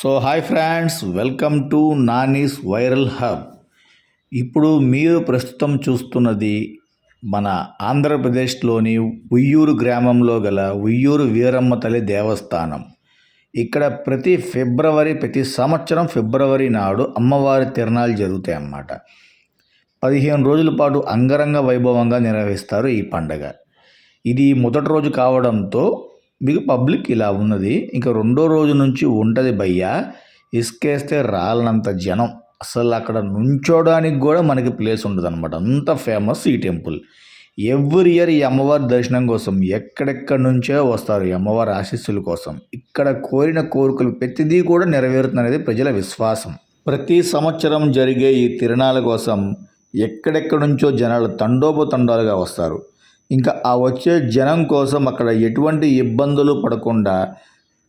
So hi friends welcome to Nani's viral hub ఇప్పుడు మీరు ప్రస్తుతం చూస్తున్నది మన ఆంధ్రప్రదేశ్లోని ఉయ్యూరు గ్రామంలో గల ఉయ్యూరు వీరమ్మ తల్లి దేవస్థానం. ఇక్కడ ప్రతి ఫిబ్రవరి ప్రతి సంవత్సరం ఫిబ్రవరి నాడు అమ్మవారి తిరణాలు జరుగుతాయి అన్నమాట. పదిహేను రోజుల పాటు అంగరంగ వైభవంగా నిర్వహిస్తారు ఈ పండగ. ఇది మొదటి రోజు కావడంతో మీకు పబ్లిక్ ఇలా ఉన్నది ఇంకా రెండో రోజు నుంచి ఉంటుంది భయ్యా. ఇసుకేస్తే రాలనంత జనం. అసలు అక్కడ నుంచోడానికి కూడా మనకి ప్లేస్ ఉండదు అనమాట అంత ఫేమస్ ఈ టెంపుల్. ఎవ్రీ ఇయర్ ఈ అమ్మవారి దర్శనం కోసం ఎక్కడెక్కడి నుంచో వస్తారు ఈ అమ్మవారి ఆశీస్సుల కోసం. ఇక్కడ కోరిన కోరికలు ప్రతిదీ కూడా నెరవేరుతుందనేది ప్రజల విశ్వాసం. ప్రతి సంవత్సరం జరిగే ఈ తిరణాల కోసం ఎక్కడెక్కడి నుంచో జనాలు తండోపతండాలుగా వస్తారు. ఇంకా ఆ వచ్చే జనం కోసం అక్కడ ఎటువంటి ఇబ్బందులు పడకుండా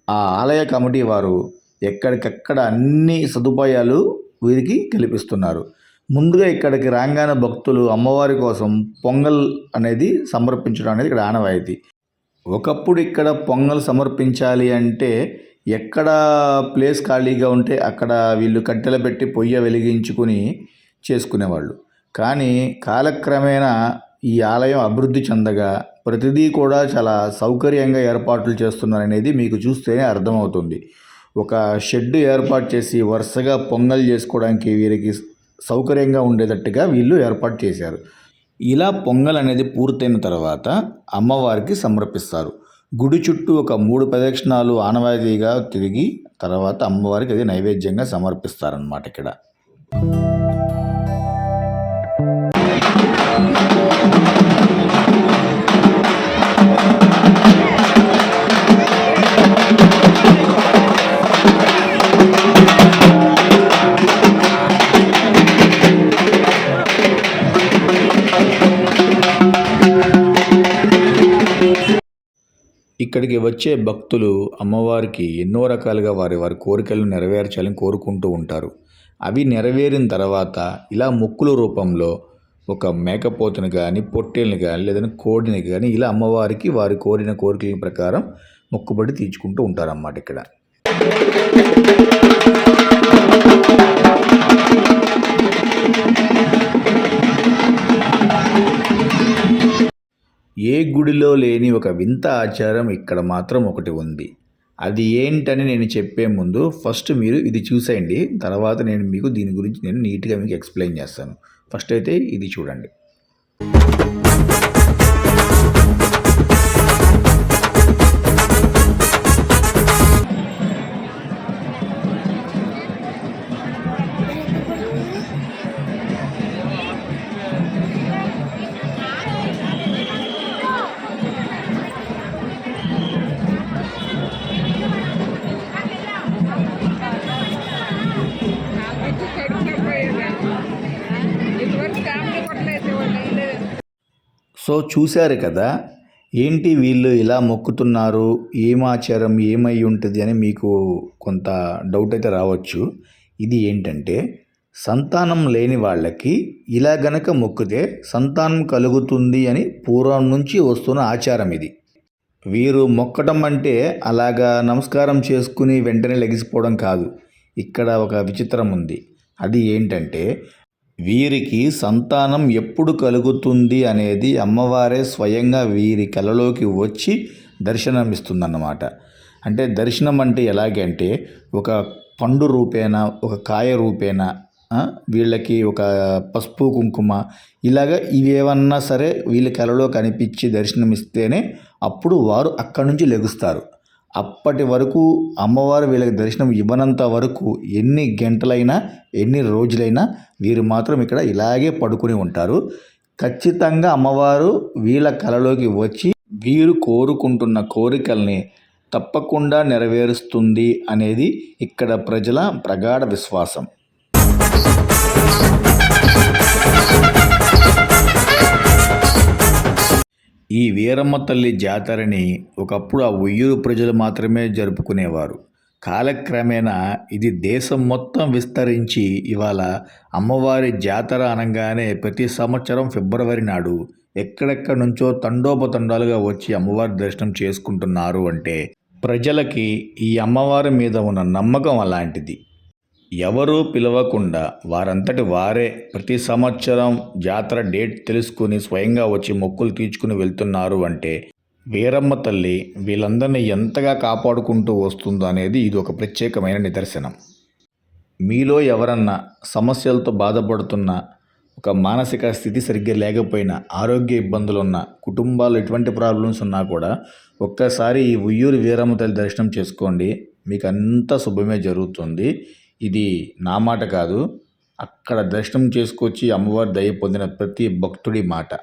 ఆ ఆలయ కమిటీ వారు ఎక్కడికక్కడ అన్ని సదుపాయాలు వీరికి కల్పిస్తున్నారు. ముందుగా ఇక్కడికి రాగానే భక్తులు అమ్మవారి కోసం పొంగల్ అనేది సమర్పించడం అనేది ఇక్కడ ఆనవాయితీ. ఒకప్పుడు ఇక్కడ పొంగల్ సమర్పించాలి అంటే ఎక్కడ ప్లేస్ ఖాళీగా ఉంటే అక్కడ వీళ్ళు కట్టెలు పెట్టి పొయ్య వెలిగించుకుని చేసుకునేవాళ్ళు. కానీ కాలక్రమేణా ఈ ఆలయం అభివృద్ధి చెందగా ప్రతిదీ కూడా చాలా సౌకర్యంగా ఏర్పాట్లు చేస్తున్నారనేది మీకు చూస్తేనే అర్థమవుతుంది. ఒక షెడ్ ఏర్పాటు చేసి వరుసగా పొంగల్ చేసుకోవడానికి వీరికి సౌకర్యంగా ఉండేటట్టుగా వీళ్ళు ఏర్పాటు చేశారు. ఇలా పొంగల్ అనేది పూర్తయిన తర్వాత అమ్మవారికి సమర్పిస్తారు. గుడి చుట్టూ ఒక మూడు ప్రదక్షిణాలు ఆనవాయితీగా తిరిగి తర్వాత అమ్మవారికి అది నైవేద్యంగా సమర్పిస్తారనమాట ఇక్కడ. ఇక్కడికి వచ్చే భక్తులు అమ్మవారికి ఎన్నో రకాలుగా వారి వారి కోరికలను నెరవేర్చాలని కోరుకుంటూ ఉంటారు. అవి నెరవేరిన తర్వాత ఇలా మొక్కుల రూపంలో ఒక మేకపోతుని కానీ పొట్టేల్ని కానీ లేదంటే కోడిని కానీ ఇలా అమ్మవారికి వారి కోరిన కోరికల ప్రకారం మొక్కుబడి తీర్చుకుంటూ ఉంటారన్నమాట ఇక్కడ. ఏ గుడిలో లేని ఒక వింత ఆచారం ఇక్కడ మాత్రం ఒకటి ఉంది. అది ఏంటని నేను చెప్పే ముందు ఫస్ట్ మీరు ఇది చూసేయండి. తర్వాత నేను మీకు దీని గురించి నేను నీట్గా మీకు ఎక్స్ప్లెయిన్ చేస్తాను. ఫస్ట్ అయితే ఇది చూడండి. సో చూశారు కదా ఏంటి వీళ్ళు ఇలా మొక్కుతున్నారు ఏం ఆచారం ఏమై ఉంటుంది అని మీకు కొంత డౌట్ అయితే రావచ్చు. ఇది ఏంటంటే సంతానం లేని వాళ్ళకి ఇలా గనక మొక్కితే సంతానం కలుగుతుంది అని పూర్వం నుంచి వస్తున్న ఆచారం ఇది. వీరు మొక్కటం అంటే అలాగా నమస్కారం చేసుకుని వెంటనే లెగిసిపోవడం కాదు. ఇక్కడ ఒక విచిత్రం ఉంది. అది ఏంటంటే వీరికి సంతానం ఎప్పుడు కలుగుతుంది అనేది అమ్మవారే స్వయంగా వీరి కలలోకి వచ్చి దర్శనమిస్తుందన్నమాట. అంటే దర్శనం అంటే ఎలాగంటే ఒక పండు రూపేణ ఒక కాయ రూపేణ వీళ్ళకి ఒక పసుపు కుంకుమ ఇలాగ ఇవేమన్నా సరే వీళ్ళ కలలో కనిపించి దర్శనమిస్తేనే అప్పుడు వారు అక్కడి నుంచి లెగుస్తారు. అప్పటి వరకు అమ్మవారు వీళ్ళకి దర్శనం ఇవ్వనంత వరకు ఎన్ని గంటలైనా ఎన్ని రోజులైనా వీరు మాత్రం ఇక్కడ ఇలాగే పడుకుని ఉంటారు. ఖచ్చితంగా అమ్మవారు వీళ్ళ కలలోకి వచ్చి వీరు కోరుకుంటున్న కోరికల్ని తప్పకుండా నెరవేరుస్తుంది అనేది ఇక్కడ ప్రజల ప్రగాఢ విశ్వాసం. ఈ వీరమ్మ తల్లి జాతరని ఒకప్పుడు ఆ ఉయ్యూరు ప్రజలు మాత్రమే జరుపుకునేవారు. కాలక్రమేణా ఇది దేశం మొత్తం విస్తరించి ఇవాళ అమ్మవారి జాతర అనగానే ప్రతి సంవత్సరం ఫిబ్రవరి నాడు ఎక్కడెక్కడి నుంచో తండోపతండాలుగా వచ్చి అమ్మవారి దర్శనం చేసుకుంటున్నారు అంటే ప్రజలకి ఈ అమ్మవారి మీద ఉన్న నమ్మకం అలాంటిది. ఎవరూ పిలవకుండా వారంతటి వారే ప్రతి సంవత్సరం జాతర డేట్ తెలుసుకుని స్వయంగా వచ్చి మొక్కులు తీర్చుకుని వెళ్తున్నారు అంటే వీరమ్మ తల్లి వీళ్ళందరినీ ఎంతగా కాపాడుకుంటూ వస్తుందో అనేది ఇది ఒక ప్రత్యేకమైన నిదర్శనం. మీలో ఎవరన్నా సమస్యలతో బాధపడుతున్న ఒక మానసిక స్థితి సరిగ్గా లేకపోయినా ఆరోగ్య ఇబ్బందులు ఉన్న కుటుంబాలు ఎటువంటి ప్రాబ్లమ్స్ ఉన్నా కూడా ఒక్కసారి ఈ ఉయ్యూరు వీరమ్మ తల్లి దర్శనం చేసుకోండి. మీకు అంతా శుభమే జరుగుతుంది. ఇది నా మాట కాదు. అక్కడ దర్శనం చేసుకొచ్చి అమ్మవారి దయ పొందిన ప్రతి భక్తుడి మాట.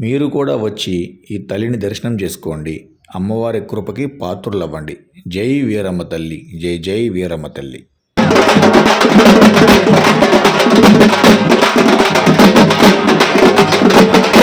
మీరు కూడా వచ్చి ఈ తల్లిని దర్శనం చేసుకోండి. అమ్మవారి కృపకి పాత్రులవ్వండి. జై వీరమ్మ తల్లి. జై జై వీరమ్మ తల్లి. ఆ